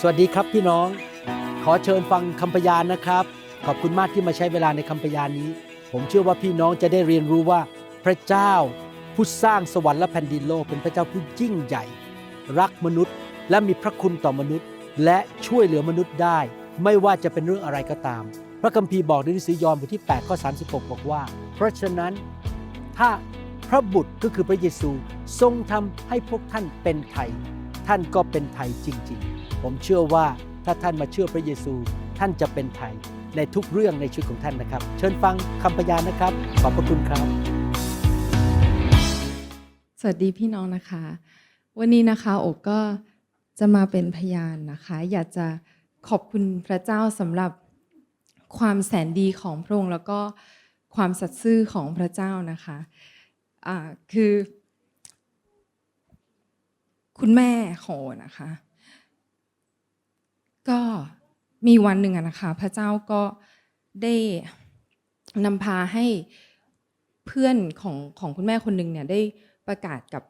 สวัสดีครับพี่น้อง ขอเชิญฟังคำพยานนะครับ ขอบคุณมากที่มาใช้เวลาในคำพยานนี้ ผมเชื่อว่าพี่น้องจะได้เรียนรู้ว่า พระเจ้าผู้สร้างสวรรค์และแผ่นดินโลกเป็นพระเจ้าผู้ยิ่งใหญ่ รักมนุษย์ และมีพระคุณต่อมนุษย์ และช่วยเหลือมนุษย์ได้ ไม่ว่าจะเป็นเรื่องอะไรก็ตาม พระคัมภีร์บอกในหนังสือยอห์นบทที่8ข้อ36 บอกว่า เพราะฉะนั้นถ้าพระบุตรก็คือพระเยซูทรงทำให้พวกท่านเป็นไทย ท่านก็เป็นไทยจริง ๆ ผมเชื่อว่าถ้าท่านมาเชื่อพระเยซู ท่านจะเป็นไทยในทุกเรื่องในชีวิตของท่านนะครับ เชิญฟังคำพยานนะครับ ขอบพระคุณครับ สวัสดีพี่น้องนะคะ วันนี้นะคะโอกก็จะมาเป็นพยานนะคะ อยากจะขอบคุณพระเจ้าสำหรับความแสนดีของพระองค์แล้วก็ความสัตย์ซื่อของพระเจ้านะคะอ่าคือ คุณแม่ของโอนะคะ ก็มีวันหนึ่งนะคะ พระเจ้าก็ได้นำพาให้เพื่อนของของคุณแม่คนหนึ่งเนี่ยได้ประกาศกับ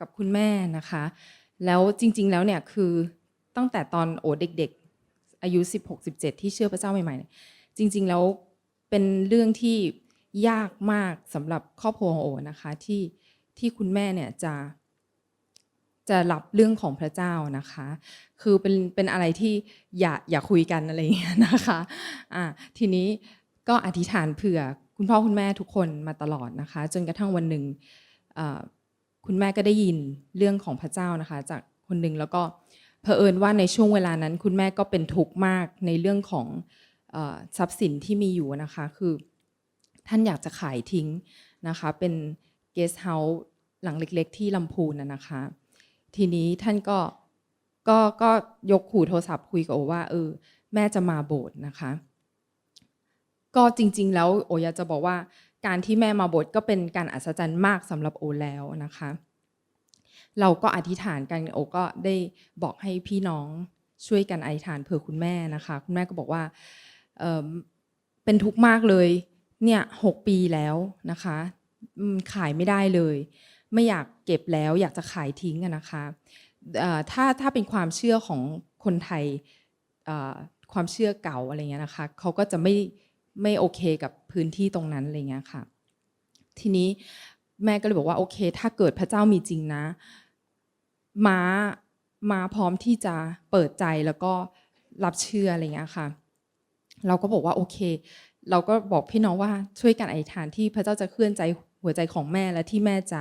กับคุณแม่นะคะ แล้วจริง ๆ แล้วเนี่ยคือตั้งแต่ตอนโอเด็ก ๆ อายุ 16-17 ที่เชื่อพระเจ้าใหม่ๆ จริง ๆ แล้วเป็นเรื่องที่ยากมากสำหรับครอบครัวของโอนะคะที่ที่คุณแม่เนี่ยจะ จะรับเรื่องของพระเจ้านะคะ คือเป็นเป็นอะไรที่อย่าอย่าคุยกันอะไรอย่างเงี้ยนะคะอ่าทีนี้ก็อธิษฐานเผื่อคุณพ่อคุณแม่ทุกคนมาตลอดนะคะ จนกระทั่งวันหนึ่งคุณแม่ก็ได้ยินเรื่องของพระเจ้านะคะ จากคนหนึ่งแล้วก็เผอิญว่าในช่วงเวลานั้น คุณแม่ก็เป็นทุกข์มากในเรื่องของอทรัพย์สินที่มีอยู่นะคะ คือท่านอยากจะขายทิ้งนะคะ เป็นเกสต์เฮาส์หลังเล็ก ๆ ที่ลำพูนนะคะ ทีนี้ท่านก็ก็ก็ยกหูโทรศัพท์คุยกับโอว่าเออ แม่จะมาโบสถ์นะคะ ก็จริง ๆ แล้วโออยากจะบอกว่า การที่แม่มาโบสถ์ก็เป็นการอัศจรรย์มากสำหรับโอแล้วนะคะ เราก็อธิษฐานกันโอก็ได้บอกให้พี่น้องช่วยกันอธิษฐานเผื่อคุณแม่นะคะ คุณแม่ก็บอกว่าเเป็นทุกข์มากเลย เนี่ยหกปีแล้วนะคะขายไม่ได้เลย ไม่อยากเก็บแล้วอยากจะขายทิ้งนะคะถ้าถ้าเป็นความเชื่อของคนไทยความเชื่อเก่าอะไรเงี้ยนะคะเขาก็จะไม่ไม่โอเคกับพื้นที่ตรงนั้นอะไรเงี้ยค่ะ ทีนี้แม่ก็เลยบอกว่าโอเค ถ้าเกิดพระเจ้ามีจริงนะ ม้าม้าพร้อมที่จะเปิดใจแล้วก็รับเชื่ออะไรเงี้ยค่ะ เราก็บอกว่าโอเค เราก็บอกพี่น้องว่าช่วยกันอธิษฐานที่พระเจ้าจะเคลื่อนใจ หัวใจของแม่และที่แม่จะ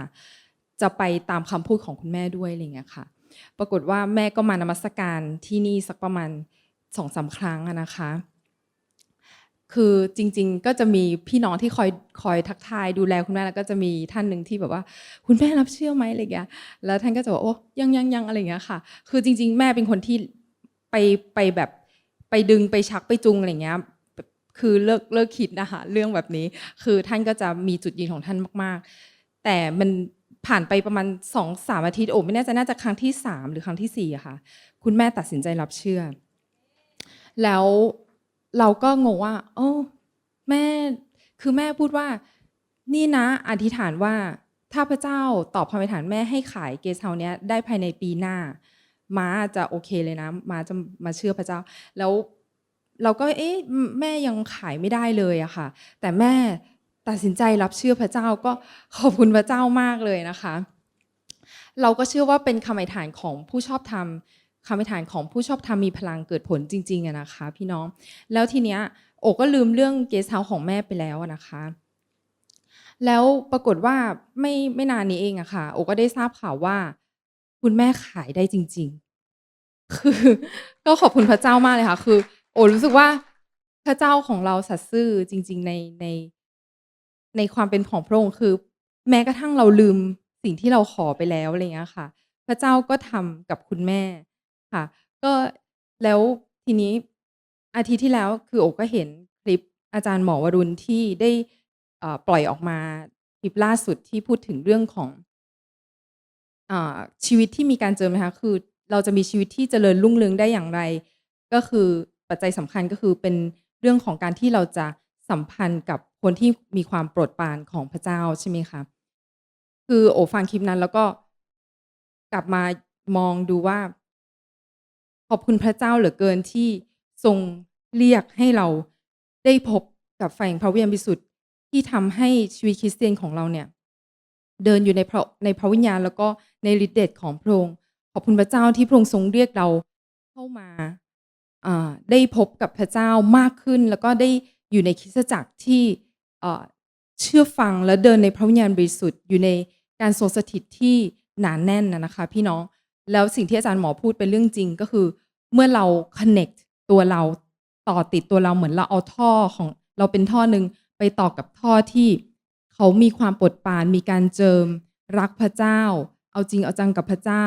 จะไปตามคำพูดของคุณแม่ด้วยอะไรเงี้ยค่ะ ปรากฏว่าแม่ก็มานมัสการที่นี่สักประมาณสองสามครั้งนะคะ คือจริง ๆ ก็จะมีพี่น้องที่คอยคอยทักทายดูแลคุณแม่แล้วก็จะมีท่านหนึ่งที่แบบว่า คุณแม่รับเชื่อไหมอะไรเงี้ยแล้วท่านก็จะบอกโอ้ยังยังยังอะไรเงี้ยค่ะ คือจริง ๆ แม่เป็นคนที่ไปไปแบบไปดึงไปชักไปจูงอะไรเงี้ย คือเลิกเลิกคิดนะคะเรื่องแบบนี้ คือท่านก็จะมีจุดยืนของท่านมาก ๆ แต่มันผ่านไปประมาณสองสามอาทิตย์โอ้ไม่แน่ใจน่าจะครั้งที่สามหรือครั้งที่สี่อะค่ะ คุณแม่ตัดสินใจรับเชื่อ แล้วเราก็งงว่า โอ้แม่คือแม่พูดว่า นี่นะ อธิษฐานว่าถ้าพระเจ้าตอบคำอธิษฐานแม่ให้ขายเกสเฮาเนี้ยได้ภายในปีหน้า ม้าจะโอเคเลยนะ ม้าจะมาเชื่อพระเจ้า แล้ว เราก็เอ๊ะแม่ยังขายไม่ได้เลยอะค่ะ แต่แม่ตัดสินใจรับเชื่อพระเจ้าก็ขอบคุณพระเจ้ามากเลยนะคะ เราก็เชื่อว่าเป็นคำอธิษฐานของผู้ชอบธรรมคำอธิษฐานของผู้ชอบธรรมมีพลังเกิดผลจริงๆอะนะคะ พี่น้องแล้วทีเนี้ยโอก็ลืมเรื่องเกสเฮาของแม่ไปแล้วนะคะ แล้วปรากฏว่าไม่ไม่นานนี้เองอะค่ะ โอก็ได้ทราบข่าวว่า คุณแม่ขายได้จริง ๆ คือก็ขอบคุณพระเจ้ามากเลยค่ะ คือ อ้รู้สึกว่าพระเจ้าของเราสัตย์ซื่อจริง ๆ ในในในความเป็นของพระองค์คือ แม้กระทั่งเราลืมสิ่งที่เราขอไปแล้วอะไรเงี้ยค่ะ พระเจ้าก็ทำกับคุณแม่ค่ะ ก็แล้วทีนี้อาทิตย์ที่แล้วคือโอก็เห็นคลิปอาจารย์หมอวรุณที่ได้อ่อปล่อยออกมาคลิปล่าสุดที่พูดถึงเรื่องของอ่าชีวิตที่มีการเจิมนะคะคือเราจะมีชีวิตที่เจริญรุ่งเรืองได้อย่างไร ก็คือ ปัจจัยสำคัญก็คือเป็นเรื่องของการที่เราจะสัมพันธ์กับคนที่มีความโปรดปรานของพระเจ้าใช่ไหมคะคือโอฟังคลิปนั้นแล้วก็กลับมามองดูว่า ขอบคุณพระเจ้าเหลือเกินที่ทรงเรียกให้เราได้พบกับแห่งพระวิญญาณบริสุทธิ์ที่ทำให้ชีวิตคริสเตียนของเราเนี่ย เดินอยู่ในพระในพระวิญญาณแล้วก็ในฤทธิ์เดชของพระองค์ขอบคุณพระเจ้าที่พระองค์ทรงเรียกเราเข้ามา ได้พบกับพระเจ้ามากขึ้น แล้วก็ได้อยู่ในคริสตจักรที่เชื่อฟังและเดินในพระวิญญาณบริสุทธิ์อยู่ในการทรงสถิตที่หนาแน่นนะนะคะ พี่น้องแล้วสิ่งที่อาจารย์หมอพูดเป็นเรื่องจริงก็คือ เมื่อเรา connect ตัวเราต่อติดตัวเราเหมือนเราเอาท่อของเราเป็นท่อหนึ่งไปต่อกับท่อที่เขามีความปวดปานมีการเจิม รักพระเจ้า เอาจริงเอาจังกับพระเจ้า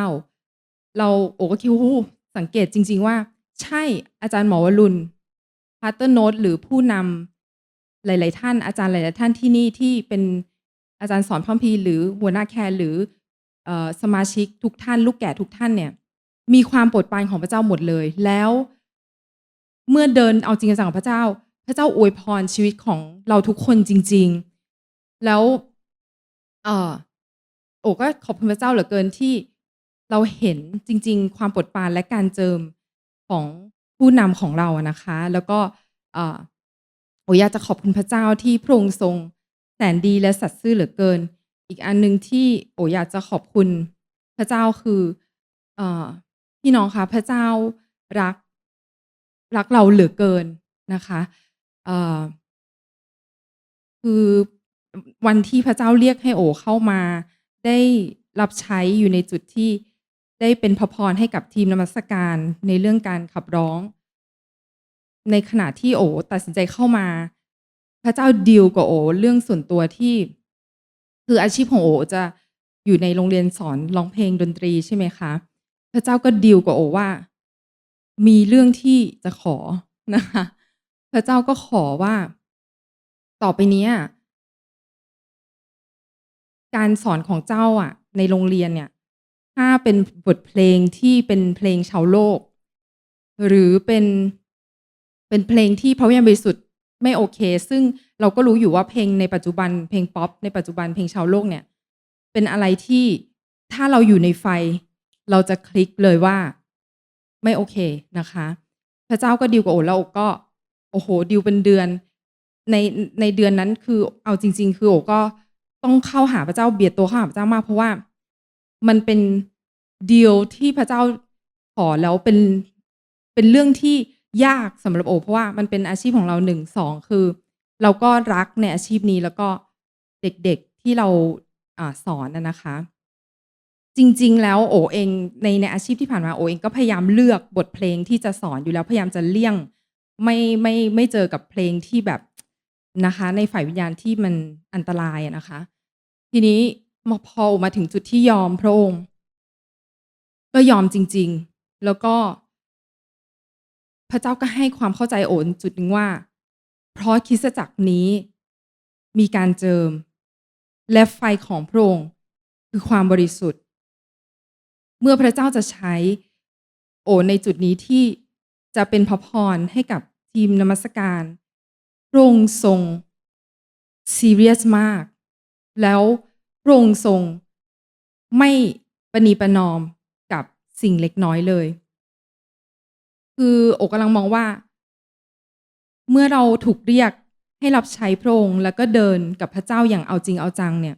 เราโอ้ก็คิดว่าสังเกตจริง ๆ ว่า ใช่อาจารย์หมอวรุณพาร์เตอร์โนตหรือผู้นำหลาย ๆ ท่าน อาจารย์หลาย ๆ ท่านที่นี่ที่เป็นอาจารย์สอนพระคัมภีหรือหัวหน้าแคร์หรือสมาชิกทุกท่าน ลูกแก่ทุกท่านเนี่ย มีความโปรดปรานของพระเจ้าหมดเลย แล้ว เมื่อเดินเอาจริงจังกับพระเจ้า พระเจ้าอวยพรชีวิตของเราทุกคนจริง ๆ แล้วเออโอ้ก็ขอบคุณพระเจ้าเหลือเกินที่เราเห็นจริง ๆ ความโปรดปรานและการเจิม ของผู้นำของเราอะนะคะ แล้วก็เอ่อโอ้อยากจะขอบคุณพระเจ้าที่พระองค์ทรงแสนดีและสัตย์ซื่อเหลือเกิน อีกอันหนึ่งที่โอ้อยากจะขอบคุณพระเจ้าคือเอ่อพี่น้องคะพระเจ้ารักรักเราเหลือเกินนะคะเอ่อคือวันที่พระเจ้าเรียกให้โอเข้ามาได้รับใช้อยู่ในจุดที่ ได้เป็นพระพรให้กับทีมนมัสการในเรื่องการขับร้อง ในขณะที่โอตัดสินใจเข้ามา พระเจ้าดีลกับโอเรื่องส่วนตัวที่ คืออาชีพของโอจะอยู่ในโรงเรียนสอนร้องเพลงดนตรีใช่ไหมคะพระเจ้าก็ดีลกับโอว่า มีเรื่องที่จะขอนะคะ พระเจ้าก็ขอว่า ต่อไปนี้การสอนของเจ้าอะ ในโรงเรียนเนี่ย ถ้าเป็นบทเพลงที่เป็นเพลงชาวโลก หรือเป็นเป็นเพลงที่พระวิญญาณบริสุทธิ์ไม่โอเค ซึ่งเราก็รู้อยู่ว่าเพลงในปัจจุบันเพลงป๊อปในปัจจุบันเพลงชาวโลกเนี่ย เป็นอะไรที่ถ้าเราอยู่ในไฟ เราจะคลิกเลยว่าไม่โอเคนะคะ พระเจ้าก็ดิวกับโอแล้วโอก็ โอ้โหดิวเป็นเดือน ในในเดือนนั้นคือเอาจริง ๆ คือโอก็ต้องเข้าหาพระเจ้าเบียดตัวเข้าหาพระเจ้ามากเพราะว่า มันเป็นเดีลที่พระเจ้าขอแล้วเป็นเป็นเรื่องที่ยากสำหรับโอเพราะว่ามันเป็นอาชีพของเราหนึ่งสองคือ เราก็รักในอาชีพนี้แล้วก็เด็กๆที่เราอาสอนนะคะ จริง ๆ แล้วโอเองในในอาชีพที่ผ่านมาโอเองก็พยายามเลือกบทเพลงที่จะสอนอยู่แล้วพยายามจะเลี่ยงไม่ไม่ไม่เจอกับเพลงที่แบบนะคะ ในฝ่ายวิญญาณที่มันอันตรายนะคะ ทีนี้ มาพอมาถึงจุดที่ยอมพระองค์ ก็ยอมจริง ๆ แล้วก็ พระเจ้าก็ให้ความเข้าใจโอนจุดหนึ่งว่า เพราะคิสจักรนี้มีการเจิม และไฟของพระองค์คือความบริสุทธิ์ เมื่อพระเจ้าจะใช้โอนในจุดนี้ที่จะเป็นพระพรให้กับทีมนมัสการพระองค์ทรงซีเรียสมาก แล้ว พระองค์ทรงไม่ประนีประนอมกับสิ่งเล็กน้อยเลย คือโอกำลังมองว่า เมื่อเราถูกเรียกให้รับใช้พระองค์แล้วก็เดินกับพระเจ้าอย่างเอาจริงเอาจังเนี่ย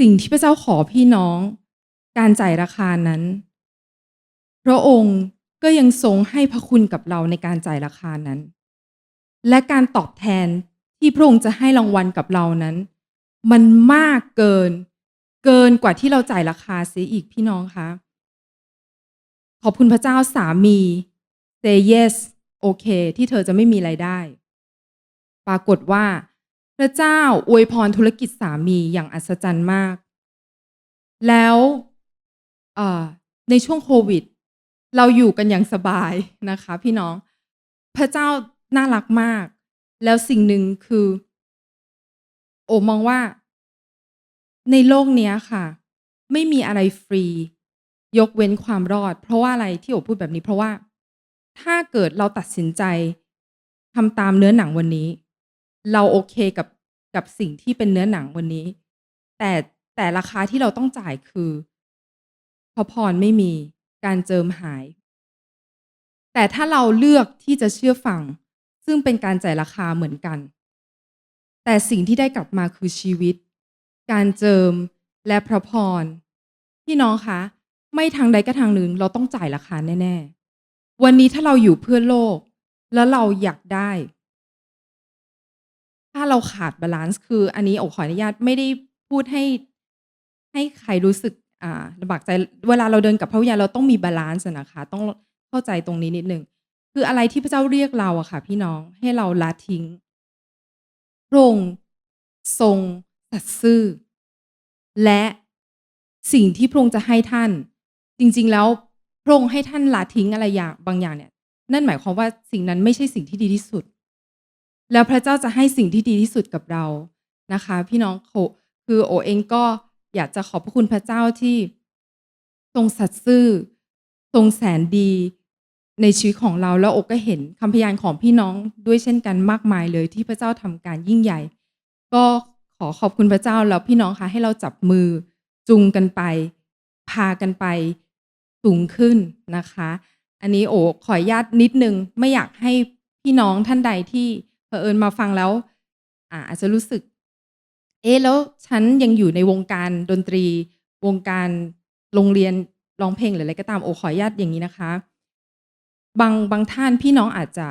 สิ่งที่พระเจ้าขอพี่น้อง การจ่ายราคานั้น พระองค์ก็ยังทรงให้พระคุณกับเราในการจ่ายราคานั้น และการตอบแทนที่พระองค์จะให้รางวัลกับเรานั้น มันมากเกิน เกินกว่าที่เราจ่ายราคาเสียอีกพี่น้องคะขอบคุณพระเจ้าสามี say yes โอเค ที่เธอจะไม่มีไรายได้ ปรากฏว่า พระเจ้าอวยพรธุรกิจสามีอย่างอัศจรรย์มาก แล้วในช่วงโควิด เราอยู่กันอย่างสบายนะคะ พี่น้อง พระเจ้าน่ารักมาก แล้วสิ่งหนึ่งคือ โอมองว่า ในโลกเนี้ยค่ะ ไม่มีอะไรฟรี ยกเว้นความรอด เพราะว่าอะไรที่โอพูดแบบนี้ เพราะว่า ถ้าเกิดเราตัดสินใจทำตามเนื้อหนังวันนี้ เราโอเคกับกับสิ่งที่เป็นเนื้อหนังวันนี้ แต่แต่ราคาที่เราต้องจ่ายคือพระพรไม่มีการเจิมหาย แต่ถ้าเราเลือกที่จะเชื่อฟัง ซึ่งเป็นการจ่ายราคาเหมือนกัน แต่สิ่งที่ได้กลับมาคือชีวิต การเจิมและพระพรพี่น้องคะ ไม่ทางใดก็ทางหนึ่งเราต้องจ่ายราคาแน่ ๆ วันนี้ถ้าเราอยู่เพื่อโลก แล้วเราอยากได้ ถ้าเราขาดบาลานซ์คือ อันนี้โอขออนุญาตไม่ได้พูดให้ให้ใครรู้สึกอ่าลำบากใจ เวลาเราเดินกับพระวิญญาณเราต้องมีบาลานซ์นะคะ ต้องเข้าใจตรงนี้นิดนึงคืออะไรที่พระเจ้าเรียกเราอะค่ะ พี่น้องให้เราละทิ้ง พระองค์ทรงสัตย์ซื่อ และสิ่งที่พระองค์จะให้ท่าน จริง ๆ แล้วพระองค์ให้ท่านละทิ้งอะไรอย่างบางอย่างเนี่ย นั่นหมายความว่าสิ่งนั้นไม่ใช่สิ่งที่ดีที่สุด แล้วพระเจ้าจะให้สิ่งที่ดีที่สุดกับเรานะคะ พี่น้องโคคือโอเองก็อยากจะขอบพระคุณพระเจ้าที่ทรงสัตย์ซื่อ ทรงแสนดี ในชีวิตของเราแล้วโอก็เห็นคำพยานของพี่น้องด้วยเช่นกันมากมายเลยที่พระเจ้าทำการยิ่งใหญ่ ก็ขอขอบคุณพระเจ้าแล้วพี่น้องคะให้เราจับมือจูงกันไป พากันไปสูงขึ้นนะคะ อันนี้โอ้ขออนุญาตนิดนึงไม่อยากให้พี่น้องท่านใดที่เผอิญมาฟังแล้วอาจจะรู้สึก เอ๊ะแล้วฉันยังอยู่ในวงการดนตรี วงการโรงเรียนร้องเพลงหรืออะไรก็ตามโอขออนุญาตอย่างนี้นะคะ บางบางท่านพี่น้องอาจจะ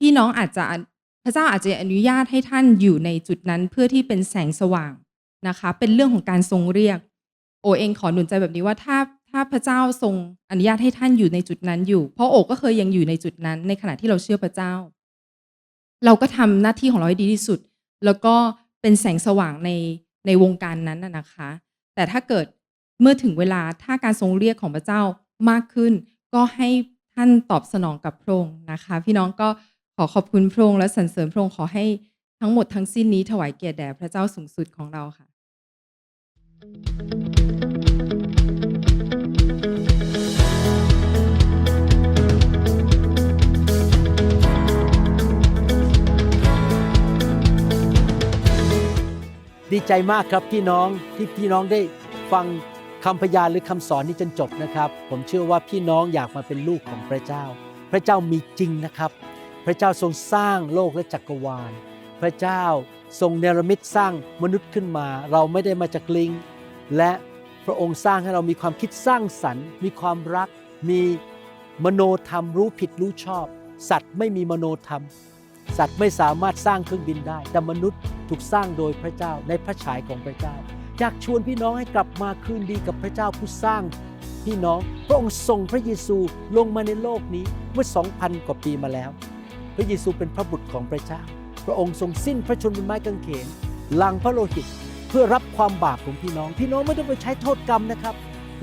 พี่น้องอาจจะพระเจ้าอาจจะอนุญาตให้ท่านอยู่ในจุดนั้นเพื่อที่เป็นแสงสว่างนะคะ เป็นเรื่องของการทรงเรียก โอเองขอหนุนใจแบบนี้ว่าถ้าถ้าพระเจ้าทรงอนุญาตให้ท่านอยู่ในจุดนั้นอยู่ เพราะโอก็เคยยังอยู่ในจุดนั้น ในขณะที่เราเชื่อพระเจ้า เราก็ทำหน้าที่ของเราให้ดีที่สุด แล้วก็เป็นแสงสว่างในในวงการนั้นนะนะคะ แต่ถ้าเกิดเมื่อถึงเวลาถ้าการทรงเรียกของพระเจ้ามากขึ้น ก็ให้ ท่านตอบสนองกับพระองค์นะคะ พี่น้องก็ขอขอบคุณพระองค์และสรรเสริญพระองค์ขอให้ทั้งหมดทั้งสิ้นนี้ถวายเกียรติแด่พระเจ้าสูงสุดของเราค่ะ ดีใจมากครับพี่น้องที่พี่น้องได้ฟัง คำพยานหรือคำสอนนี้จนจบนะครับ ผมเชื่อว่าพี่น้องอยากมาเป็นลูกของพระเจ้า พระเจ้ามีจริงนะครับ พระเจ้าทรงสร้างโลกและจักรวาล พระเจ้าทรงเนรมิตสร้างมนุษย์ขึ้นมา เราไม่ได้มาจากลิง และพระองค์สร้างให้เรามีความคิดสร้างสรรค์ มีความรัก มีมโนธรรมรู้ผิดรู้ชอบ สัตว์ไม่มีมโนธรรม สัตว์ไม่สามารถสร้างเครื่องบินได้ แต่มนุษย์ถูกสร้างโดยพระเจ้าในพระฉายของพระเจ้า อยากชวนพี่น้องให้กลับมาคืนดีกับพระเจ้าผู้สร้าง พี่น้องพระองค์ส่งพระเยซูลงมาในโลกนี้เมื่อ 2,000 กว่าปีมาแล้ว พระเยซูเป็นพระบุตรของพระเจ้า พระองค์ทรงสิ้นพระชนม์บนไม้กางเขนหลังพระโลหิตเพื่อรับความบาปของพี่น้อง พี่น้องไม่ต้องไปใช้โทษกรรมนะครับ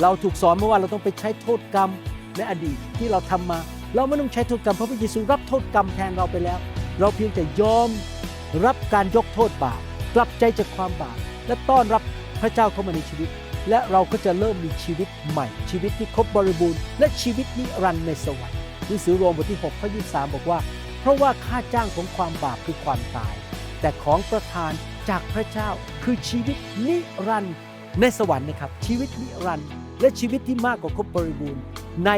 เราถูกสอนมาว่าเราต้องไปใช้โทษกรรมในอดีตที่เราทำมา เราไม่ต้องใช้โทษกรรมเพราะพระเยซูรับโทษกรรมแทนเราไปแล้ว เราเพียงแต่ยอมรับการยกโทษบาปกลับใจจากความบาปและต้อนรับ พระเจ้าเข้ามาในชีวิต และเราก็จะเริ่มมีชีวิตใหม่ ชีวิตที่ครบบริบูรณ์และชีวิตนิรันดร์ในสวรรค์หนังสือโรมบทที่6ข้อ23 บอกว่า เพราะว่าค่าจ้างของความบาปคือความตาย แต่ของประทานจากพระเจ้าคือชีวิตนิรันดร์ในสวรรค์นะครับ ชีวิตนิรันดร์และชีวิตที่มากกว่าครบบริบูรณ์ ใน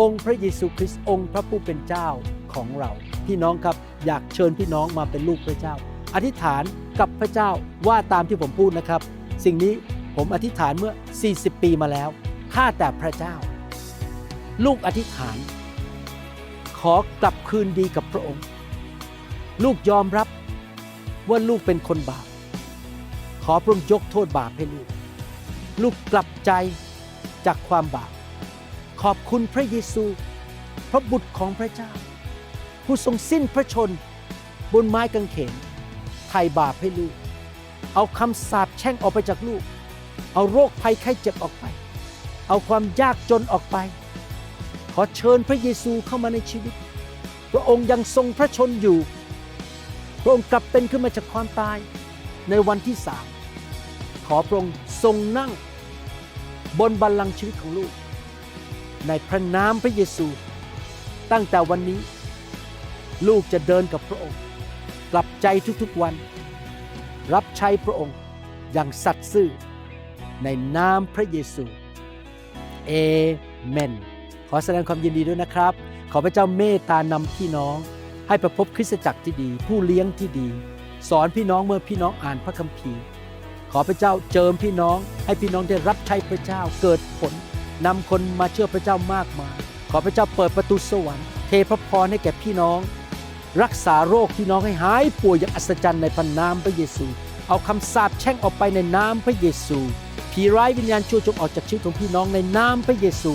องค์พระเยซูคริสต์องค์พระผู้เป็นเจ้าของเรา พี่น้องครับอยากเชิญพี่น้องมาเป็นลูกพระเจ้า อธิษฐานกับพระเจ้าว่าตามที่ผมพูดนะครับ สิ่งนี้ผมอธิษฐานเมื่อ 40 ปีมาแล้ว ข้าแต่พระเจ้า ลูกอธิษฐาน ขอกลับคืนดีกับพระองค์ ลูกยอมรับว่าลูกเป็นคนบาป ขอพระองค์ยกโทษบาปให้ลูก ลูกกลับใจจากความบาป ขอบคุณพระเยซู พระบุตรของพระเจ้า ผู้ทรงสิ้นพระชนบนไม้กางเขนไถ่บาปให้ลูก เอาคำสาปแช่งออกไปจากลูก เอาโรคภัยไข้เจ็บออกไป เอาความยากจนออกไป ขอเชิญพระเยซูเข้ามาในชีวิต พระองค์ยังทรงพระชนอยู่ พระองค์กลับเป็นขึ้นมาจากความตายในวันที่สามขอพระองค์ทรงนั่ง บนบัลลังก์ชีวิตของลูก ในพระนามพระเยซู ตั้งแต่วันนี้ ลูกจะเดินกับพระองค์ กลับใจทุกๆวัน รับใช้พระองค์อย่างสัตย์ซื่อ ในนามพระเยซู เอเมน ขอแสดงความยินดีด้วยนะครับ ขอพระเจ้าเมตตานำพี่น้อง ให้ประพบคริสตจักรที่ดี ผู้เลี้ยงที่ดี สอนพี่น้องเมื่อพี่น้องอ่านพระคัมภีร์ ขอพระเจ้าเจิมพี่น้อง ให้พี่น้องได้รับใช้พระเจ้าเกิดผลนำคนมาเชื่อพระเจ้ามากมาย ขอพระเจ้าเปิดประตูสวรรค์เทพระพรให้แก่พี่น้อง รักษาโรคพี่น้องให้หายป่วยอย่างอัศจรรย์ในพระนามพระเยซู เอาคำสาปแช่งออกไปในนามพระเยซูผีร้ายวิญญาณชั่วจงออกจากชีวิตของพี่น้องในนามพระเยซู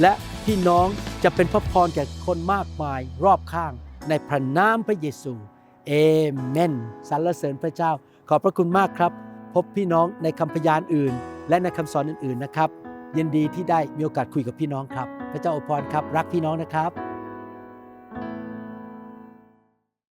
และพี่น้องจะเป็นพระพรแก่คนมากมายรอบข้างในพระนามพระเยซูเอเมนสรรเสริญพระเจ้า ขอบพระคุณมากครับ พบพี่น้องในคำพยานอื่น และในคำสอนอื่นๆนะครับยินดีที่ได้มีโอกาสคุยกับพี่น้องครับ พระเจ้าอวยพรครับ รักพี่น้องนะครับ